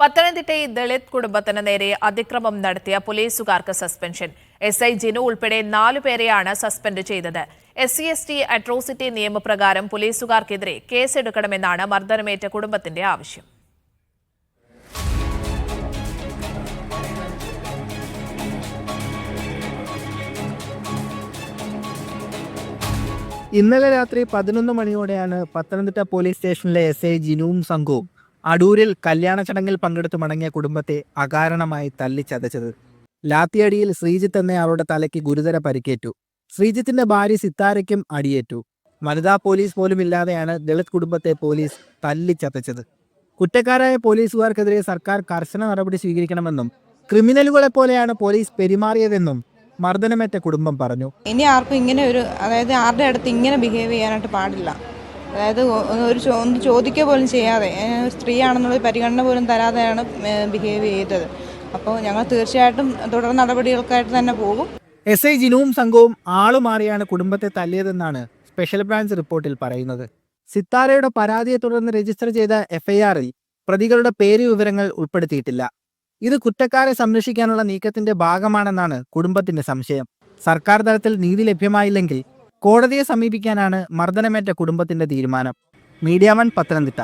പത്തനംതിട്ടയിൽ ദളിത് കുടുംബത്തിന് നേരെ അതിക്രമം നടത്തിയ പോലീസുകാർക്ക് സസ്പെൻഷൻ. എസ് ഐ ജിനു ഉൾപ്പെടെ നാലുപേരെയാണ് സസ്പെൻഡ് ചെയ്തത്. S C S T atrocity നിയമപ്രകാരം പോലീസുകാർക്കെതിരെ കേസെടുക്കണമെന്നാണ് മർദ്ദനമേറ്റ കുടുംബത്തിന്റെ ആവശ്യം. ഇന്നലെ രാത്രി പതിനൊന്ന് മണിയോടെയാണ് പത്തനംതിട്ട പോലീസ് സ്റ്റേഷനിലെ എസ് ഐ ജിനുവും സംഘവും അടൂരിൽ കല്യാണ ചടങ്ങിൽ പങ്കെടുത്ത് മടങ്ങിയ കുടുംബത്തെ അകാരണമായി തല്ലിച്ചതച്ചത് ലാത്തിയടിയിൽ ശ്രീജിത്ത് എന്ന അവരുടെ തലയ്ക്ക് ഗുരുതര പരിക്കേറ്റു. ശ്രീജിത്തിന്റെ ഭാര്യ സിത്താരയ്ക്കും അടിയേറ്റു. വനിതാ പോലീസ് പോലും ഇല്ലാതെയാണ് ദളിത് കുടുംബത്തെ പോലീസ് തല്ലിച്ചതച്ചത് കുറ്റക്കാരായ പോലീസുകാർക്കെതിരെ സർക്കാർ കർശന നടപടി സ്വീകരിക്കണമെന്നും ക്രിമിനലുകളെ പോലെയാണ് പോലീസ് പെരുമാറിയതെന്നും മർദ്ദനമേറ്റ കുടുംബം പറഞ്ഞു. ഇനി ആർക്കും ഇങ്ങനെ ഒരു അതായത് ആരുടെ അടുത്ത് ഇങ്ങനെ ബിഹേവ് ചെയ്യാനായിട്ട് പാടില്ല. അതായത് ഒരു ഒന്ന് ചോദിക്കുക പോലും ചെയ്യാതെ സ്ത്രീയാണെന്നുള്ള പരിഗണന പോലും തരാതെയാണ് ബിഹേവ് ചെയ്തത്. അപ്പോൾ ഞങ്ങൾ തീർച്ചയായിട്ടും തുടർ നടപടികൾക്കായിട്ട് തന്നെ പോകും. എസ് ഐ ജിനുവും സംഘവും ആളുമാറിയാണ് കുടുംബത്തെ തല്ലിയതെന്നാണ് സ്പെഷ്യൽ ബ്രാഞ്ച് റിപ്പോർട്ടിൽ പറയുന്നത്. സിത്താരയുടെ പരാതിയെ തുടർന്ന് രജിസ്റ്റർ ചെയ്ത എഫ്ഐആറിൽ പ്രതികളുടെ പേര് വിവരങ്ങൾ ഉൾപ്പെടുത്തിയിട്ടില്ല. ഇത് കുറ്റക്കാരെ സംരക്ഷിക്കാനുള്ള നീക്കത്തിന്റെ ഭാഗമാണെന്നാണ് കുടുംബത്തിന്റെ സംശയം. സർക്കാർ തലത്തിൽ നീതി ലഭ്യമായില്ലെങ്കിൽ കോടതിയെ സമീപിക്കാനാണ് മർദ്ദനമേറ്റ കുടുംബത്തിന്റെ തീരുമാനം. Media one Pathanamthitta.